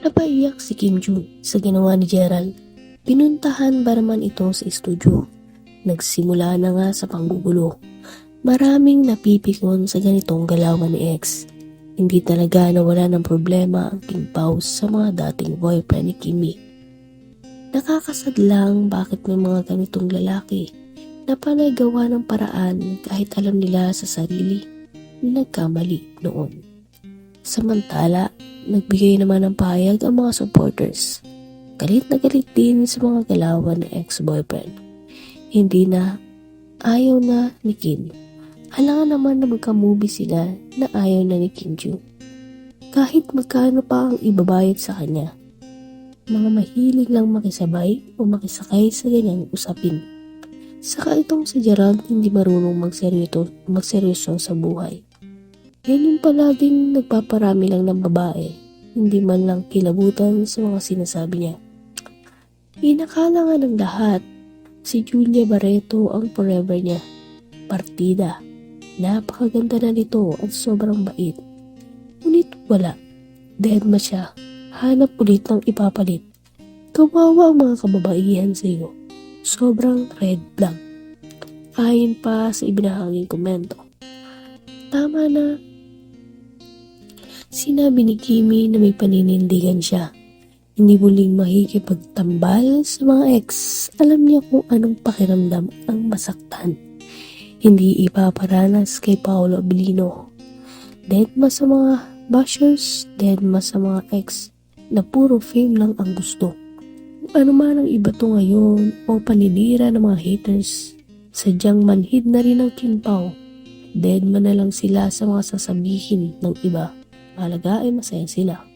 Napaiyak si Kim Joo sa ginawa ni Gerald. Pinuntahan ba naman ito sa estudyo. Nagsimula na nga sa panggugulo. Maraming napipikon sa ganitong galawan ni ex. Hindi talaga nawala ng problema ang King Pao sa mga dating boyfriend ni Kimi. Nakakasad lang bakit may mga ganitong lalaki na panay gawa ng paraan kahit alam nila sa sarili na nagkamali noon. Samantala, nagbigay naman ng pahayag ang mga supporters. Galit na galit din sa mga galawan ng ex-boyfriend. Hindi na, ayaw na ni Kim. Halangan naman na magka-movie sila na ayaw na ni Kim Joo. Kahit magkano pa ang ibabayad sa kanya. Mga mahilig lang makisabay o makisakay sa ganyang usapin. Saka itong si Gerald hindi marunong magseryoso, magseryoso sa buhay. Yan yung palaging nagpaparami lang ng babae, hindi man lang kilabutan sa mga sinasabi niya. Inakala nga ng lahat, si Julia Barreto ang forever niya. Partida. Napakaganda na nito at sobrang bait. Ngunit wala. Dead ma siya. Hanap ulit ng ipapalit. Kawawa ang mga kababaihan sa iyo. Sobrang red flag. Ayon pa sa ibinahaging komento. Tama na Sinabi ni Kimi na may paninindigan siya. Hindi muling makikipagtambal sa mga ex. Alam niya kung anong pakiramdam ang masaktan. Hindi ipaparanas kay Paolo Abilino. Deadma sa mga bashers, deadma sa mga ex na puro fame lang ang gusto. Ano man ang iba to ngayon o paninira ng mga haters, sadyang manhid na rin ang kimpaw. Deadma na lang sila sa mga sasabihin ng iba. Mahalaga ay masaya sila.